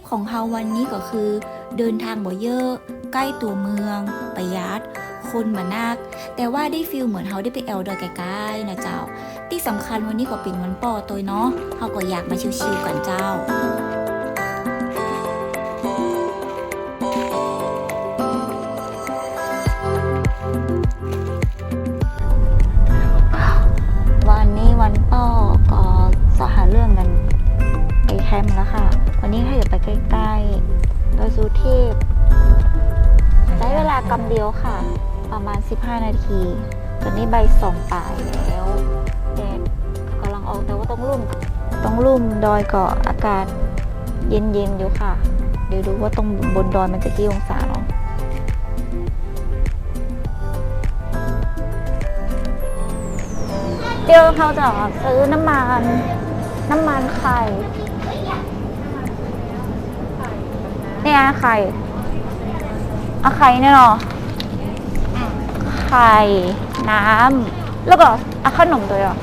พของเฮาวันนี้ก็คือ เดินทางบ่เยอะ ใกล้ตัวเมือง ประหยัดคนมานัก แต่ว่าได้ฟิลเหมือนเฮาได้ไปแอลดอยไกลๆนะเจ้า ที่สำคัญวันนี้ก็เป็นวันป่อตัวเนาะเฮาก็อยากมาชิวๆกันเจ้า 15 นาทีตอนนี้ใบสองป่ายแล้วแดดกำลังออกแต่ว่าต้องรุ่ม ต้องรุ่มดอยก็อากาศเย็นๆอยู่ค่ะ เดี๋ยวดูว่าตรงบนดอยมันจะกี่องศาเนาะเดี๋ยวเขาจะซื้อน้ำมันน้ำมันไข่ เนี่ยไข่เอาไข่เนี่ยเนาะ ไข่ น้ำ แล้วก็อาขนมด้วยอะ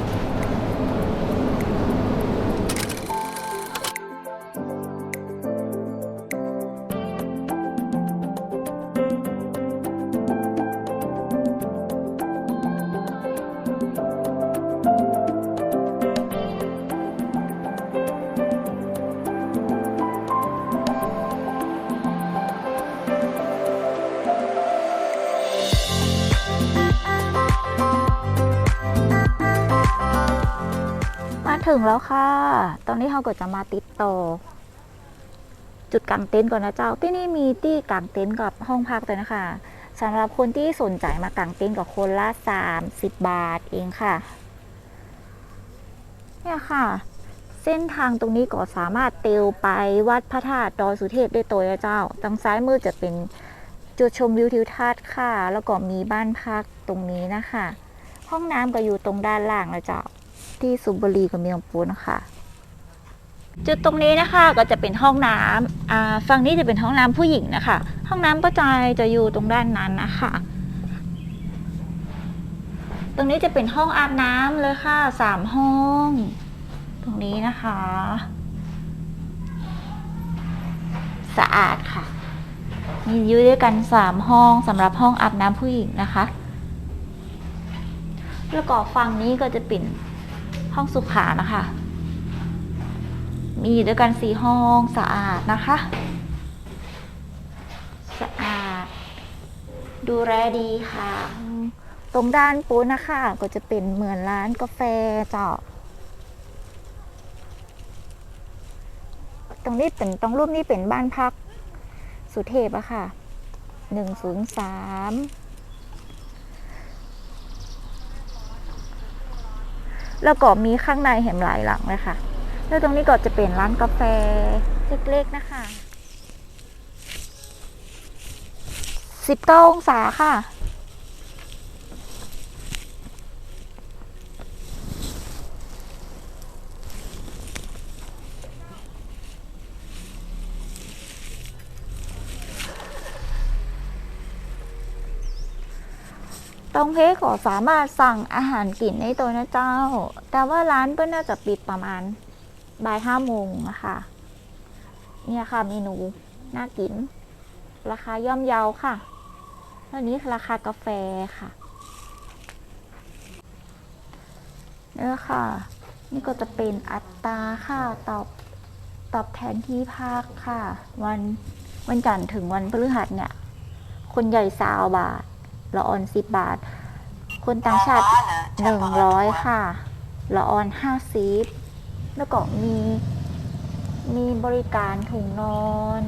ถึงแล้วค่ะ ตอนนี้เราก็จะมาติดต่อ จุดกางเต็นท์ก่อนนะเจ้า ที่นี่มีที่กางเต็นท์กับห้องพักเลยนะคะสำหรับคนที่สนใจมากางเต็นท์กับคนละ30บาทเองค่ะ เนี่ยค่ะ เส้นทางตรงนี้ก็สามารถเตลไปวัดพระธาตุดอยสุเทพได้ตัวนะเจ้า ทางซ้ายมือจะเป็นจุดชมวิวทิวทัศน์ค่ะ แล้วก็มีบ้านพักตรงนี้นะคะ ห้องน้ำก็อยู่ตรงด้านล่างนะเจ้า ที่สุบุรีกับเมียงปูนะคะ จุดตรงนี้นะคะก็จะเป็นห้องน้ำฝั่งนี้จะเป็นห้องน้ำผู้หญิงนะคะ ห้องน้ำก็จะจะอยู่ตรงด้านนั้นนะคะตรงนี้จะเป็นห้องอาบน้ำเลยค่ะสามห้อง ตรงนี้นะคะ สะอาดค่ะ มีอยู่ด้วยกันสามห้องสำหรับห้องอาบน้ำผู้หญิงนะคะ แล้วก็ฝั่งนี้ก็จะเป็น ห้องสุขานะคะ มีด้วยกันสี่ห้องสะอาดนะคะ สะอาด ดูแลดีค่ะ ตรงด้านปูนนะคะ ก็จะเป็นเหมือนร้านกาแฟเจ้าตรงนี้เป็นตรงรูปนี้เป็นบ้านพักสุเทพอะค่ะหนึ่งศูนย์สาม แล้วก็มีข้างในเห็นหลายหลังเลยค่ะ แล้วตรงนี้ก็จะเป็นร้านกาแฟเล็กๆนะคะสิบเก้าองศาค่ะ ตรงเพก็สามารถสั่งอาหารกินได้ตัวนะเจ้า แต่ว่าร้านเพื่อนน่าจะปิดประมาณบ่ายห้าโมงนะคะเนี่ยค่ะเมนูน่ากิน ราคาย่อมเยาค่ะแล้วนี้ราคากาแฟค่ะเนี่ยค่ะ นี่ก็จะเป็นอัตราค่าตอบตอบแทนที่พักค่ะ วันวันจันทร์ถึงวันพฤหัสเนี่ย คนใหญ่สาวบาท ละออนสิบบาท คนต่างชาติหนึ่งร้อยค่ะ ละออนห้าสิบแล้วก็มี มีบริการถุงนอน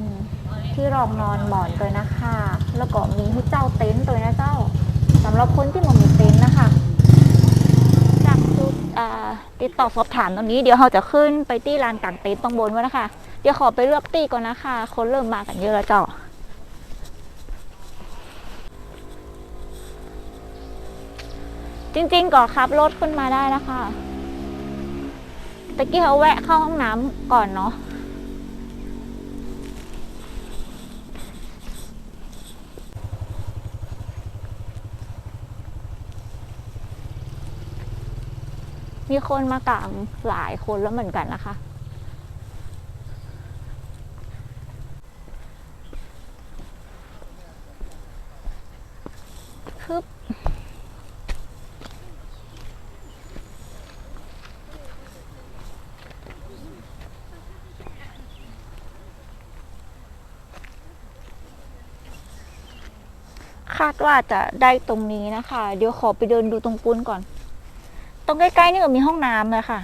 ที่รองนอนหมอนด้วยนะคะ แล้วก็มีให้เจ้าเต็นท์ด้วยนะเจ้าสำหรับคนที่มันมีเต็นท์นะคะ จากจุดอ่าติดต่อสอบถามตรงนี้เดี๋ยวเราจะขึ้นไปที่ลานกางเต็นท์ตรงบนไว้นะคะ เดี๋ยวขอไปเลือกตี้ก่อนนะคะ คนเริ่มมากันเยอะแล้วเจ้า จริงๆก่อขับรถขึ้นมาได้นะคะตะกี้เขาแวะเข้าห้องน้ำก่อนเนาะมีคนมากางหลายคนแล้วเหมือนกันนะคะ คืบาดว่าจะได้ตรงนี้นะคะ เดี๋ยวขอไปเดินดูตรงปุ้นก่อน ตรงใกล้ๆนี่ก็มีห้องน้ำเลยค่ะ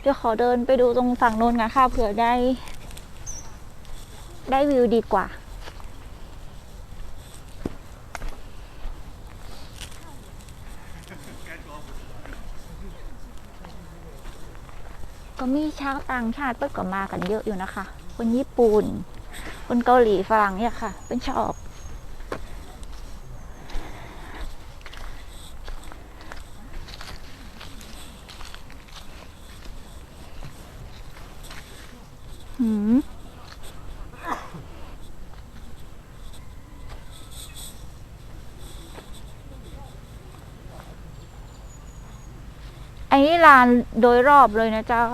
เดี๋ยวขอเดินไปดูตรงฝั่งโน้นกันค่ะเผื่อได้ ได้วิวดีกว่าก็มีชาวต่างชาติเปิ้ลก็มากันเยอะอยู่นะคะ คนญี่ปุ่น คนเกาหลีฝรั่งเนี่ยค่ะ เป็นชอบหืมอันนี้ลานโดยรอบเลยนะเจ้า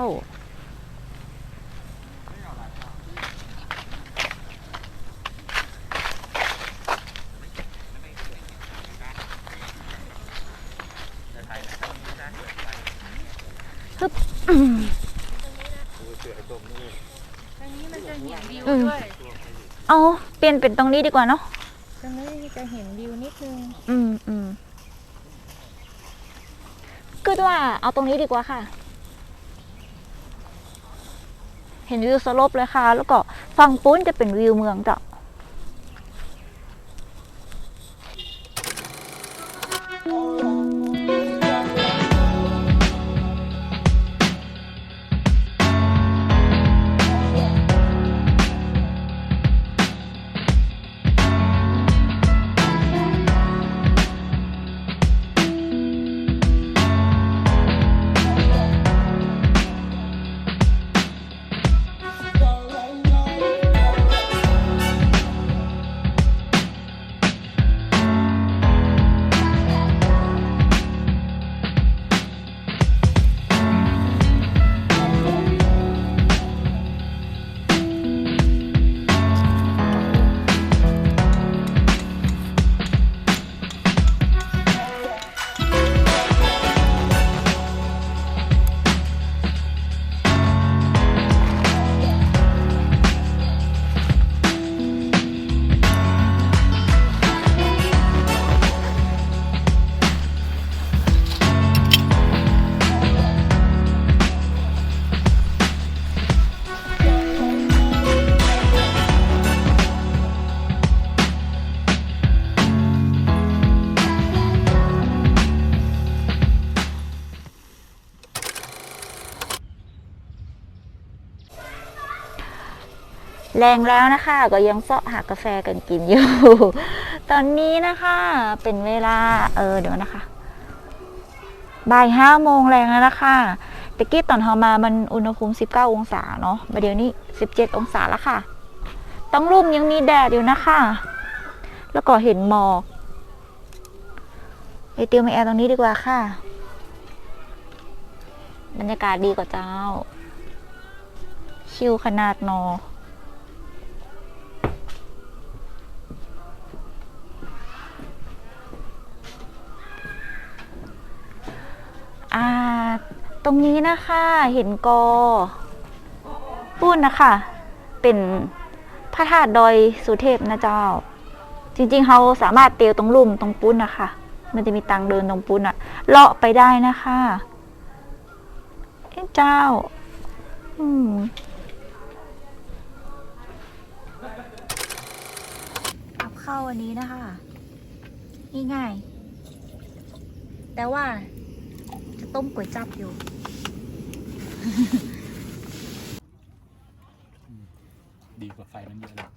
ฮึบ ตรงนี้มันจะเห็นวิว อืม ด้วย เอา เปลี่ยนเป็นตรงนี้ดีกว่าเนาะตรงนี้จะเห็นวิวนิดนึงอืมอืมก็ว่าเอาตรงนี้ดีกว่าค่ะ เห็นวิวสลบเลยค่ะ แล้วก็ฝั่งปุ้นจะเป็นวิวเมืองจ้ะ แรงแล้วนะคะ ก็ยังเสาะหากาแฟกันกินอยู่ ตอนนี้นะคะเป็นเวลาเออเดี๋ยวนะคะบ่ายห้าโมงแรงแล้วนะคะตะกี้ตอนเฮามามันอุณหภูมิ 19 องศาเนาะมาเดี๋ยวนี้ 17 องศาแล้วค่ะ ต้องรุ่มยังมีแดดอยู่นะคะ แล้วก็เห็นหมอกไปเตียมแอร์ตรงนี้ดีกว่าค่ะ บรรยากาศดีกว่าเจ้า ชิลขนาดนอ อ่า ตรงนี้นะคะเห็นกอปุ้นนะคะ เป็นพระธาตุดอยสุเทพนะเจ้า จริงๆเขาสามารถเตียวตรงลุ่มตรงปุ้นนะคะ มันจะมีตังเดินตรงปุ้นอะเลาะไปได้นะคะเจ้า อืมกับข้าววันนี้นะคะ ง่ายๆแต่ว่าจะต้มก๋วยจับอยู่ ดีกว่าไฟมันเยอะเลย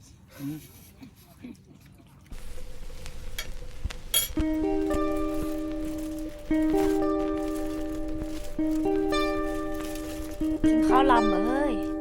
กินข้าวลำเลยอีก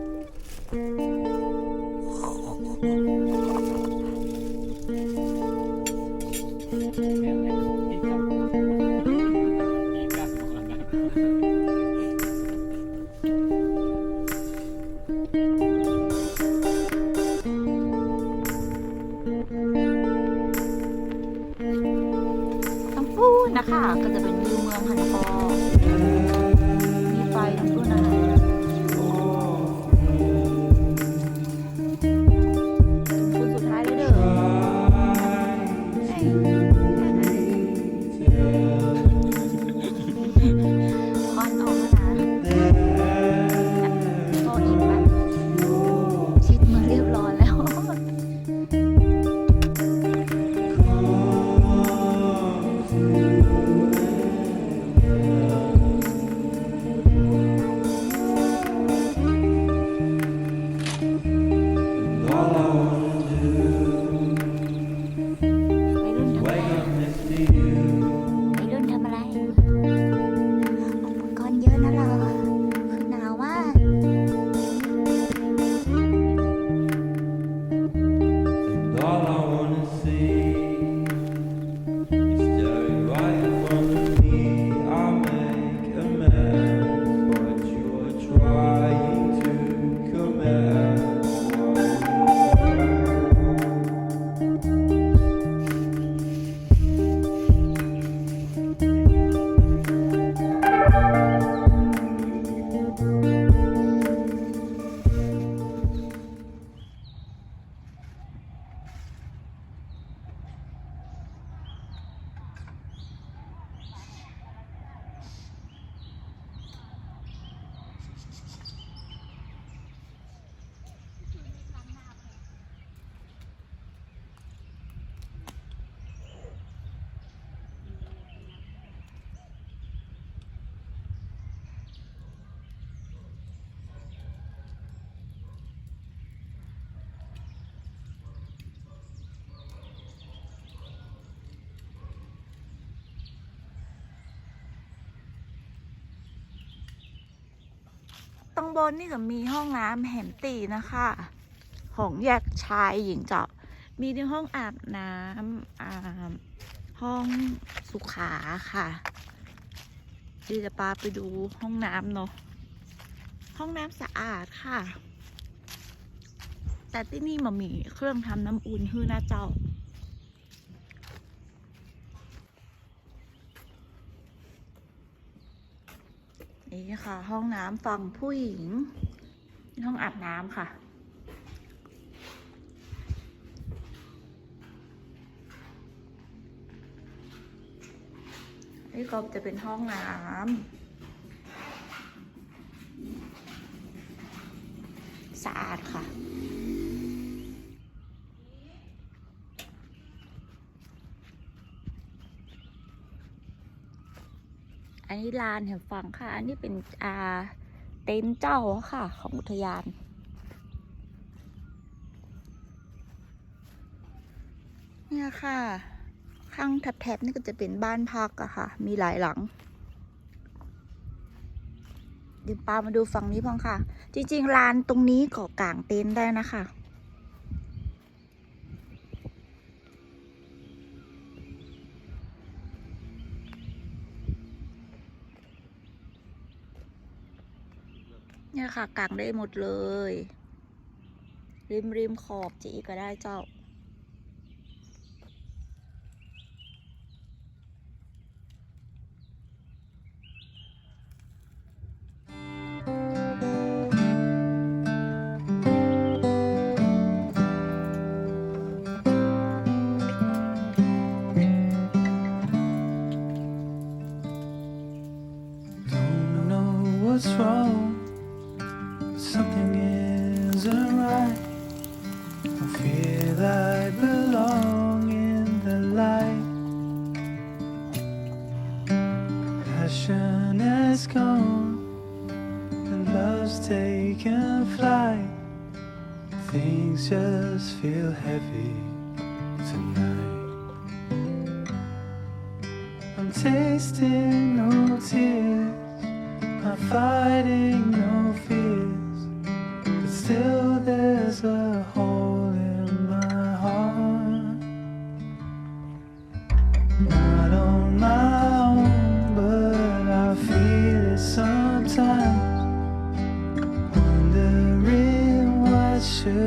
ตรงบนนี่ก็มีห้องน้ำแหมตีนะคะ ของแยกชายหญิงเจ้ามีในห้องอาบน้ำอ่าห้องสุขาค่ะดีจะปาไปดูห้องน้ำเนาะ ห้องน้ำสะอาดค่ะ แต่ที่นี่มันมีเครื่องทำน้ำอุ่นฮื้อนะเจ้า นี่ค่ะห้องน้ำฝั่งผู้หญิง ห้องอาบน้ำค่ะ นี่ก็จะเป็นห้องน้ำสะอาดค่ะ นนี้ลานแห่งฟังค่ะ อันนี้เป็นอาเต็นท์เจ้าค่ะ ของอุทยาน เนี่ยค่ะ ข้างแถบๆนี่ก็จะเป็นบ้านพักอะค่ะ มีหลายหลังเดี๋ยวปามาดูฝั่งนี้พ้องค่ะ จริงๆลานตรงนี้ก็กางเต็นท์ได้นะคะ ค่ะกางได้หมดเลย ริมริมขอบจีก็ได้เจ้า taken flight. Things just feel heavy tonight. I'm tasting no tears. I'm fighting no should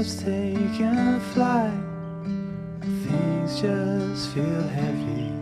love's taken flight. Things just feel heavy.